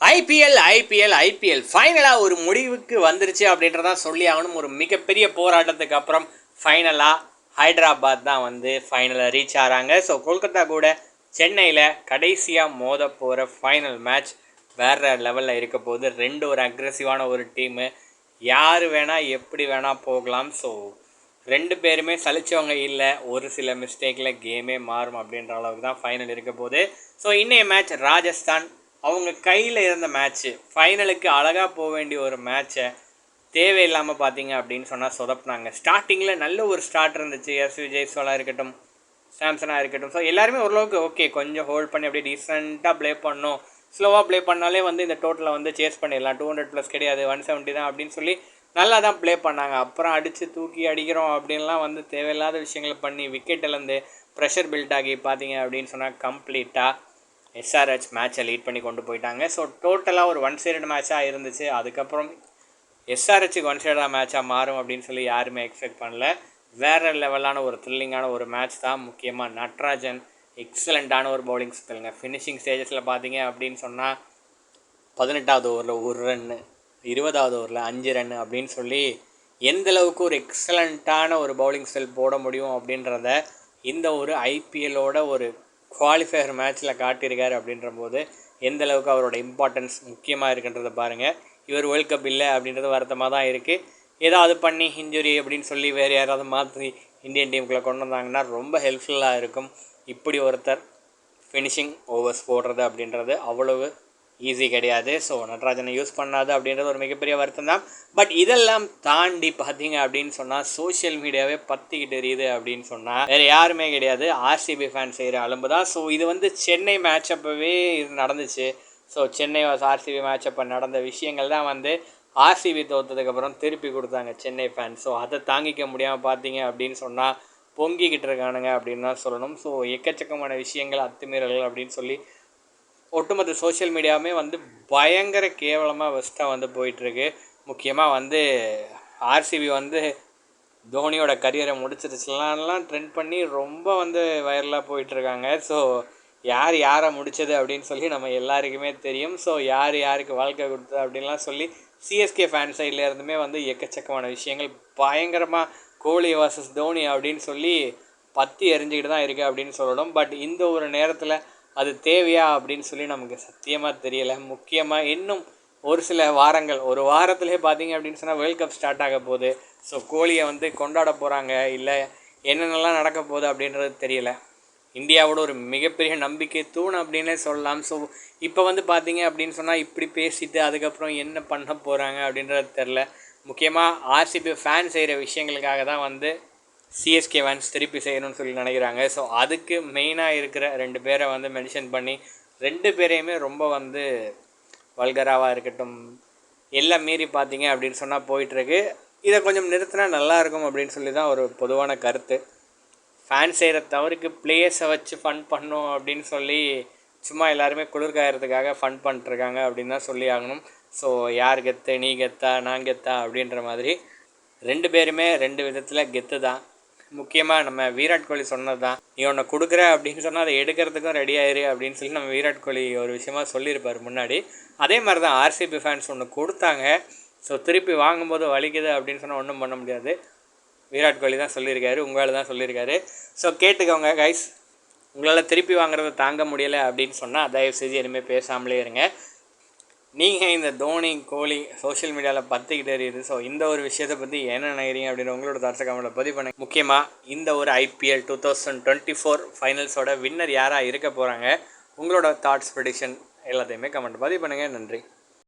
IPL IPL IPL ஃபைனலாக ஒரு முடிவுக்கு வந்துருச்சு அப்படின்றதான் சொல்லி ஆகணும். ஒரு மிகப்பெரிய போராட்டத்துக்கு அப்புறம் ஃபைனலாக ஹைதராபாத் தான் வந்து ஃபைனலை ரீச் ஆகிறாங்க ஸோ கொல்கத்தா கூட சென்னையில் கடைசியாக மோத போகிற ஃபைனல் மேட்ச் வேறு லெவலில் இருக்க போது ரெண்டு ஒரு அக்ரெசிவான ஒரு டீமு யார் வேணால் எப்படி வேணால் போகலாம். ஸோ ரெண்டு பேருமே சலிச்சவங்க இல்லை. ஒரு சில மிஸ்டேக்கில் கேமே மாறும் அப்படின்ற அளவுக்கு தான் ஃபைனல் இருக்க போகுது. ஸோ இன்றைய மேட்ச் ராஜஸ்தான் அவங்க கையில் இருந்த மேட்ச்சு ஃபைனலுக்கு அழகாக போக வேண்டிய ஒரு மேட்ச்சை தேவையில்லாமல் பார்த்தீங்க அப்படின்னு சொன்னால் சொதப்புனாங்க. ஸ்டார்டிங்கில் நல்ல ஒரு ஸ்டார்ட் இருந்துச்சு. எஸ் விஜய் இருக்கட்டும் சாம்சனாக இருக்கட்டும். ஸோ எல்லாருமே ஓரளவுக்கு ஓகே கொஞ்சம் ஹோல்ட் பண்ணி அப்படியே டீசெண்டாக ப்ளே பண்ணோம். ஸ்லோவாக ப்ளே பண்ணாலே வந்து இந்த டோட்டலை வந்து சேஸ் பண்ணிடலாம். டூ ஹண்ட்ரட் ப்ளஸ் கிடையாது ஒன் செவன்ட்டி தான் அப்படின்னு சொல்லி நல்லா தான் ப்ளே பண்ணாங்க. அப்புறம் அடித்து தூக்கி அடிக்கிறோம் அப்படின்லாம் வந்து தேவையில்லாத விஷயங்களை பண்ணி விக்கெட் இழந்து ப்ரெஷர் பில்ட் ஆகி பார்த்தீங்க அப்படின்னு சொன்னால் கம்ப்ளீட்டாக எஸ்ஆர்ஹெச் மேட்சை லீட் பண்ணி கொண்டு போயிட்டாங்க. ஸோ டோட்டலாக ஒரு ஒன் சைடு மேட்சாக இருந்துச்சு. அதுக்கப்புறம் எஸ்ஆர்ஹெச்சுக்கு ஒன் சைடாக மேட்சாக மாறும் அப்படின்னு சொல்லி யாருமே எக்ஸ்பெக்ட் பண்ணல. வேறு லெவலான ஒரு த்ரில்லிங்கான ஒரு மேட்ச் தான். முக்கியமாக நட்ராஜன் எக்ஸலண்ட்டான ஒரு பவுலிங் ஸ்பெல்லுங்க ஃபினிஷிங் ஸ்டேஜஸில் பார்த்தீங்க அப்படின்னு சொன்னால் பதினெட்டாவது ஓவரில் ஒரு ரன்னு இருபதாவது ஓவரில் அஞ்சு ரன்னு அப்படின்னு சொல்லி எந்த அளவுக்கு ஒரு எக்ஸலண்ட்டான ஒரு பவுலிங் ஸ்பெல் போட முடியும் அப்படின்றத இந்த ஒரு ஐபிஎல்லோட ஒரு குவாலிஃபயர் மேட்ச்சில் காட்டியிருக்காரு அப்படின்ற போது எந்த அளவுக்கு அவரோட இம்பார்ட்டன்ஸ் முக்கியமாக இருக்குன்றதை பாருங்கள் இவர் வேர்ல்ட் கப் இல்லை அப்படின்றது வருத்தமாக தான் இருக்குது ஏதாவது பண்ணி இன்ஜுரி அப்படின்னு சொல்லி வேறு யாராவது மாற்றி இந்தியன் டீமுக்குள்ளே கொண்டு வந்தாங்கன்னா ரொம்ப ஹெல்ப்ஃபுல்லாக இருக்கும். இப்படி ஒருத்தர் ஃபினிஷிங் ஓவர்ஸ் போடுறது அப்படின்றது அவ்வளவு ஈஸி கிடையாது. ஸோ நடராஜனை யூஸ் பண்ணாது அப்படின்றது ஒரு மிகப்பெரிய வருத்தம் தான் பட் இதெல்லாம் தாண்டி பார்த்தீங்க அப்படின்னு சொன்னால் சோஷியல் மீடியாவே பற்றிக்கிட்டு எரியுது அப்படின்னு சொன்னால் வேறு யாருமே கிடையாது. ஆர்சிபி ஃபேன் செய்கிற அலும்பு தான். ஸோ இது வந்து சென்னை மேட்ச் அப்போவே இது நடந்துச்சு. ஸோ சென்னை ஆர்சிபி மேட்ச் அப்போ நடந்த விஷயங்கள் தான் வந்து ஆர்சிபி தோத்ததுக்கப்புறம் திருப்பி கொடுத்தாங்க சென்னை ஃபேன் ஸோ அதை தாங்கிக்க முடியாமல் பார்த்தீங்க அப்படின்னு சொன்னால் பொங்கிக்கிட்டு இருக்கானுங்க அப்படின்னு தான் சொல்லணும். ஸோ எக்கச்சக்கமான விஷயங்கள் அத்துமீறல்கள் அப்படின்னு சொல்லி ஒட்டுமொத்த சோஷியல் மீடியாவுமே வந்து பயங்கர கேவலமாக வெஸ்ட்டாக வந்து போயிட்டுருக்கு. முக்கியமாக வந்து ஆர்சிபி வந்து தோனியோட கரியரை முடிச்சிருச்சுலாம்லாம் ட்ரெண்ட் பண்ணி ரொம்ப வந்து வைரலாக போயிட்டுருக்காங்க. ஸோ யார் யாரை முடித்தது அப்படின்னு சொல்லி நம்ம எல்லாருக்குமே தெரியும். ஸோ யார் யாருக்கு வாழ்க்கை கொடுத்தது அப்படின்லாம் சொல்லி சிஎஸ்கே ஃபேன் சைடில் இருந்துமே வந்து எக்கச்சக்கமான விஷயங்கள். பயங்கரமாக கோலி வர்சஸ் தோனி அப்படின்னு சொல்லி பற்றி எரிஞ்சிக்கிட்டு தான் இருக்குது அப்படின்னு சொல்லணும். பட் இந்த ஒரு நேரத்தில் அது தேவையா அப்படின்னு சொல்லி நமக்கு சத்தியமாக தெரியலை. முக்கியமாக இன்னும் ஒரு சில வாரங்கள் ஒரு வாரத்திலே பார்த்தீங்க அப்படின்னு சொன்னால் வேர்ல்ட் கப் ஸ்டார்ட் ஆக போகுது. ஸோ கோழியை வந்து கொண்டாட போகிறாங்க இல்லை என்னென்னலாம் நடக்க போகுது அப்படின்றது தெரியல. இந்தியாவோட ஒரு மிகப்பெரிய நம்பிக்கை தூண் அப்படின்னே சொல்லலாம். ஸோ இப்போ வந்து பார்த்தீங்க அப்படின்னு சொன்னால் இப்படி பேசிட்டு அதுக்கப்புறம் என்ன பண்ண போகிறாங்க அப்படின்றது தெரில முக்கியமாக ஆர்சிபி ஃபேன் செய்கிற விஷயங்களுக்காக தான் வந்து சிஎஸ்கே ஃபேன்ஸ் திருப்பி செய்யணும்னு சொல்லி நினைக்கிறாங்க. ஸோ அதுக்கு மெயினாக இருக்கிற ரெண்டு பேரை வந்து மென்ஷன் பண்ணி ரெண்டு பேரையுமே ரொம்ப வந்து வல்கராவாக இருக்கட்டும் எல்லாம் மீறி பார்த்தீங்க அப்படின்னு சொன்னால் போயிட்டுருக்கு. இதை கொஞ்சம் நிறுத்தினா நல்லாயிருக்கும் அப்படின்னு சொல்லி தான் ஒரு பொதுவான கருத்து. ஃபேன் செய்கிற தவறுக்கு பிளேயர்ஸை வச்சு ஃபன் பண்ணும் அப்படின்னு சொல்லி சும்மா எல்லாருமே குளிர்காயறதுக்காக ஃபன் பண்ணிட்டுருக்காங்க அப்படின்னு தான் சொல்லி ஆகணும். ஸோ யார் கெத்து நீ கெத்தா நான் கெத்தா அப்படின்ற மாதிரி ரெண்டு பேருமே ரெண்டு விதத்தில் கெத்து தான் முக்கியமாக நம்ம விராட் கோலி சொன்னது தான் நீ ஒன்று கொடுக்குற அப்படின்னு சொன்னால் அதை எடுக்கிறதுக்கும் ரெடி ஆயிரு அப்படின்னு சொல்லி நம்ம விராட் கோலி ஒரு விஷயமா சொல்லியிருப்பார் முன்னாடி. அதே மாதிரி தான் ஆர்சிபி ஃபேன்ஸ் ஒன்று கொடுத்தாங்க. ஸோ திருப்பி வாங்கும்போது வலிக்குது அப்படின்னு சொன்னால் ஒன்றும் பண்ண முடியாது. விராட் கோலி தான் சொல்லியிருக்காரு உங்களால் தான் சொல்லியிருக்காரு. ஸோ கேட்டுக்கோங்க கைஸ் உங்களால் திருப்பி வாங்குறத தாங்க முடியலை அப்படின்னு சொன்னால் தயவு செஞ்சு இனிமேல் பேசாமலே இருங்க. நீங்கள் இந்த தோனி கோலி சோஷியல் மீடியாவில் பற்றிக்கிட்டே இருக்குது. ஸோ இந்த ஒரு விஷயத்தை பற்றி என்ன நினைக்கிறீங்க அப்படின்னு உங்களோட தரச கமெண்ட்டில் பதிவு பண்ணுங்கள் முக்கியமாக இந்த ஒரு IPL two thousand twenty four ஃபைனல்ஸோட winner யாராக இருக்க போகிறாங்க உங்களோட தாட்ஸ் ப்ரெடிக்ஷன் எல்லாத்தையுமே கமெண்ட் பதிவு பண்ணுங்கள் நன்றி.